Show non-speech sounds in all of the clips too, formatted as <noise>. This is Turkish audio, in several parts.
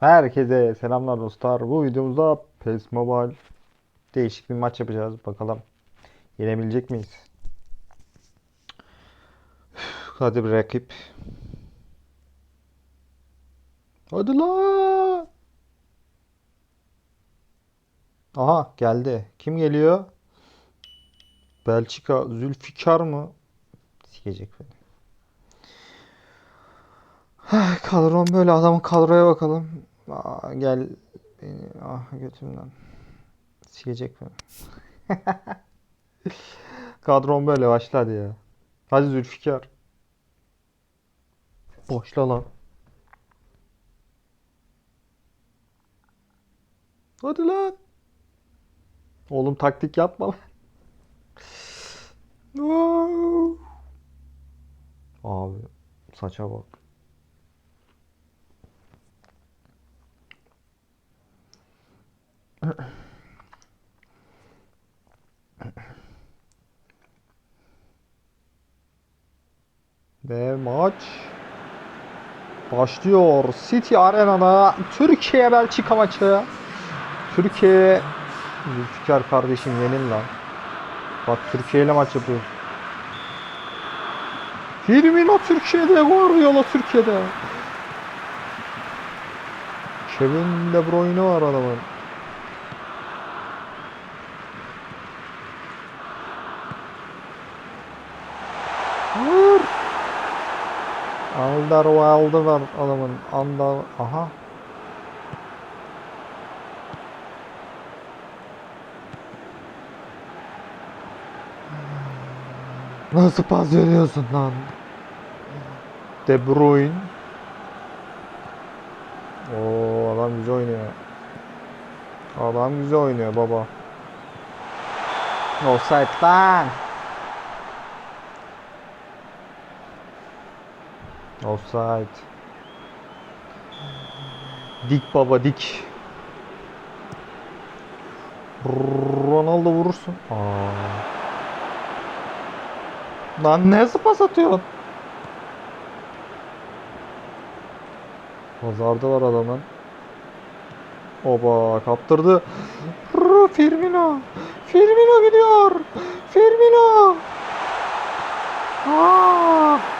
Herkese selamlar dostlar. Bu videomuzda PES Mobile değişik bir maç yapacağız. Bakalım yenebilecek miyiz? Üf, Hadi bir rakip. Hadi la. Aha geldi. Kim geliyor? Belçika Zülfikar mı? Sikecek beni. Kadrom böyle adamın kadroya bakalım. Aa, gel beni ah götümden. Sikecek beni. <laughs> Kadron böyle başladı ya. Hadi Zülfikar. Boşla lan. Hadi lan. Oğlum taktik yapma lan. <laughs> Abi saça bak. Ve maç başlıyor. City Arena'da Türkiye Belçika maçı. Türkiye Zülfikar kardeşim yenil lan. Bak Türkiye ile maç yapıyor. Firmino Türkiye'de, Guardiola Türkiye'de. Kevin De Bruyne var adamın. Vur. Alderweireld var adamın. Anda aha. Nasıl pas veriyorsun lan? De Bruyne. Oo adam güzel oynuyor. Adam güzel oynuyor baba. Offside lan. Offside. Dik baba dik. Ronaldo vurursun. Aa. Lan ne pas atıyorsun? Pazarda var adamın. Oba kaptırdı. Firmino. Firmino gidiyor. Firmino. Aa.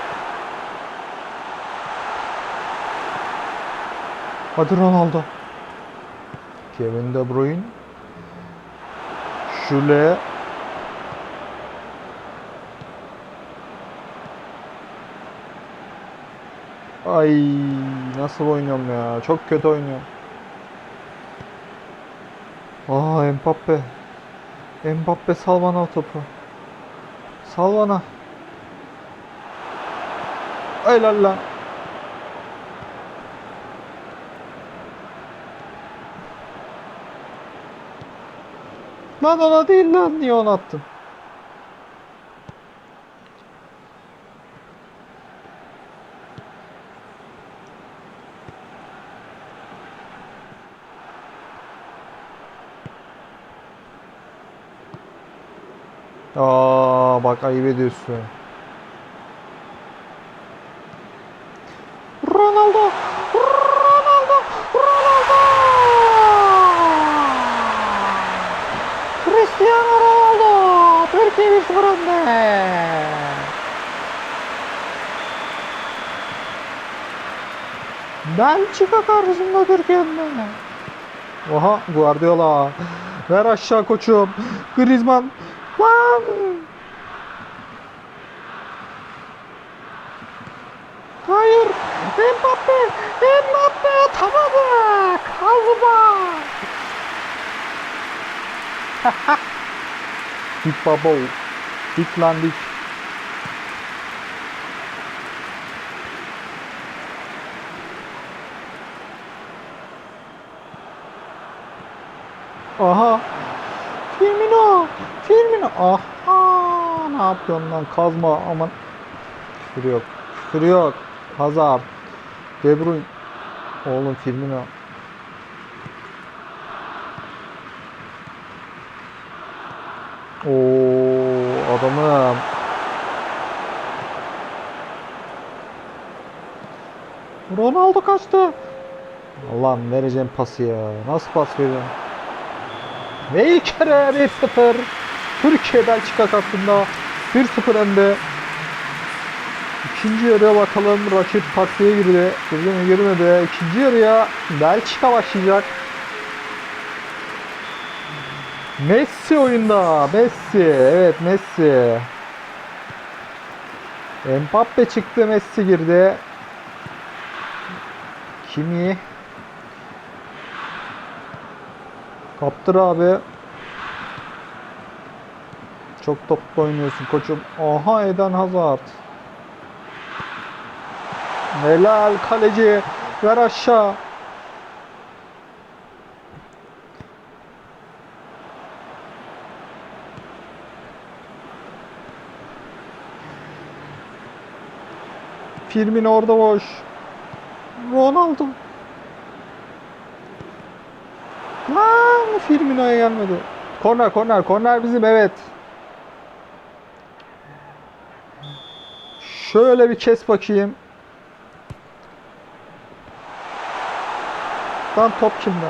Hadi Ronaldo. Kevin De Bruyne. Şule. Ay nasıl oynuyorum ya? Çok kötü oynuyorum. Aa Mbappe. Mbappe sal bana o topu. Sal bana. Helal lan. Lan ona değil lan. Niye onu attın? Aa bak ayıp ediyorsun. Ronaldo! Ronaldo! Ronaldo! Cristiano 1-0 önde. Belçika karşısında Türkiye önde. Oha Guardiola. Ver aşağı koçum. Griezmann. Lan. Hayır. Mbappe. Mbappe atamadı. Kazma. <laughs> Dik baba. Dik lan dik. Aha. Firmino. Firmino. Aha. Ne yapıyorsun lan kazma aman. Küfür yok. Küfür yok. Hazard. De Bruyne. Oğlum Firmino. Oo adamım. Ronaldo kaçtı. Allah'ım vereceğim pası ya. Nasıl pas veriyorum? Ve ilk kere 1-0. Türkiye Belçika karşısında 1-0 önde. İkinci yarıya bakalım. Rakip taktiğe girdi. Girdi mi girmedi. İkinci yarıya Belçika başlayacak. Messi oyunda. Messi. Evet Messi. Mbappe çıktı. Messi girdi. Kimi? Kaptır abi. Çok toplu oynuyorsun koçum. Aha Eden Hazard. Helal kaleci. Ver aşağı. Firmino orada boş. Ronaldo. Lan Firmino'ya gelmedi. Korner korner korner bizim evet. Şöyle bir kes bakayım. Lan top kimde?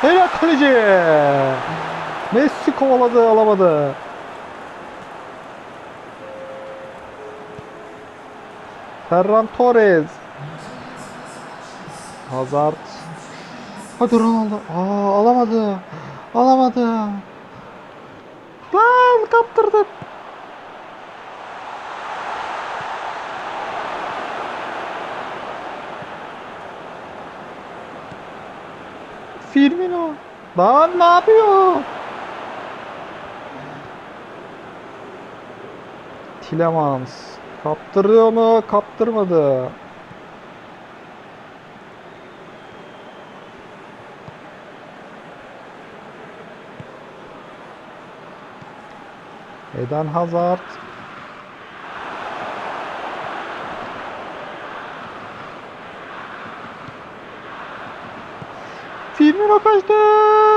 Helal kaleci. Messi kovaladı alamadı. Ferran Torres. Hazard. Hadi Ronaldo. Aa alamadı. Alamadı. Lan kaptırdık. Firmino. Lan ne yapıyor? Tilemans. Kaptırıyor mu? Kaptırmadı. Eden Hazard. Firmino kaçtı.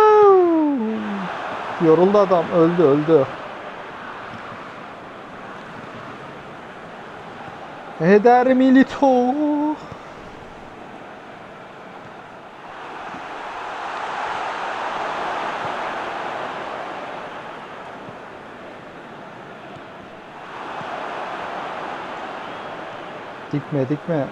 Yoruldu adam. Öldü öldü. Eder Milito. Dikme dikme.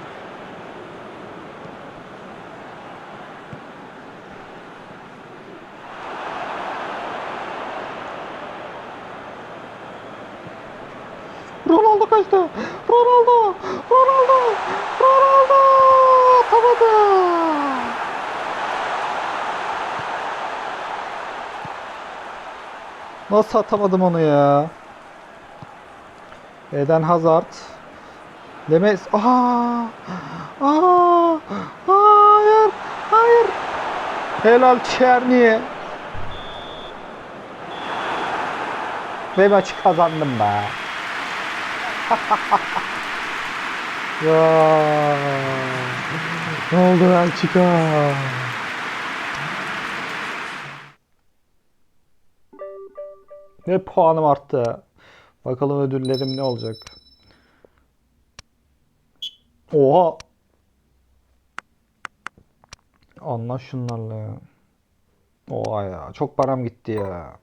Ronaldo kaçtı. Ronaldo. Ronaldo. Ronaldo. Atamadı. Nasıl atamadım onu ya? Eden Hazard. Demes. Aa! Aa! Hayır! Hayır! Helal Çerni'ye. Ve maçı kazandım be. <laughs> ya. Ne oldu Belçika? Ve puanım arttı. Bakalım ödüllerim ne olacak? Oha. Anla şunlarla ya. Oha ya. Çok param gitti ya.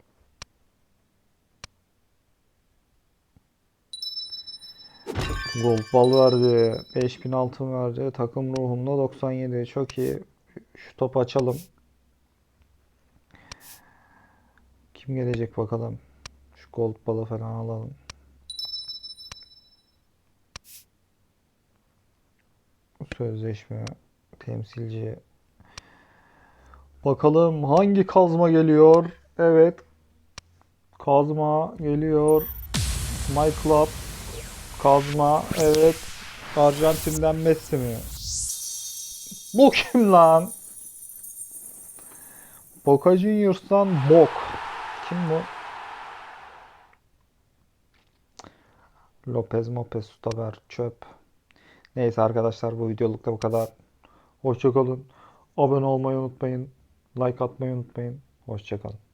Gold bal verdi. 5000 altın verdi. Takım ruhumda 97. Çok iyi. Şu topu açalım. Kim gelecek bakalım. Gold balı falan alalım. Sözleşme. Temsilci. Bakalım hangi kazma geliyor? Evet. Kazma geliyor. My Club. Kazma. Evet. Arjantin'den Messi mi? Bu kim lan? Boca Juniors'tan Bok. Kim bu? Lopez Mopez Staver çöp. Neyse arkadaşlar bu videoluk da bu kadar. Hoşçakalın. Abone olmayı unutmayın. Like atmayı unutmayın. Hoşçakalın.